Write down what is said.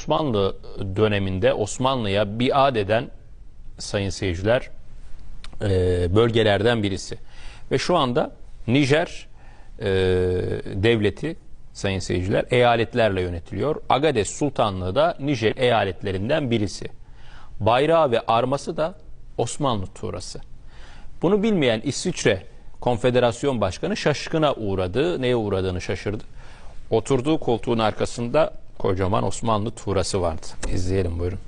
Osmanlı döneminde Osmanlı'ya biat eden sayın seyirciler e, bölgelerden birisi. Ve şu anda Nijer e, devleti sayın seyirciler eyaletlerle yönetiliyor. Agades Sultanlığı da Nijer eyaletlerinden birisi. Bayrağı ve arması da Osmanlı tuğrası. Bunu bilmeyen İsviçre Konfederasyon Başkanı şaşkına uğradı. Neye uğradığını şaşırdı. Oturduğu koltuğun arkasında kocaman Osmanlı tuğrası vardı. İzleyelim buyurun.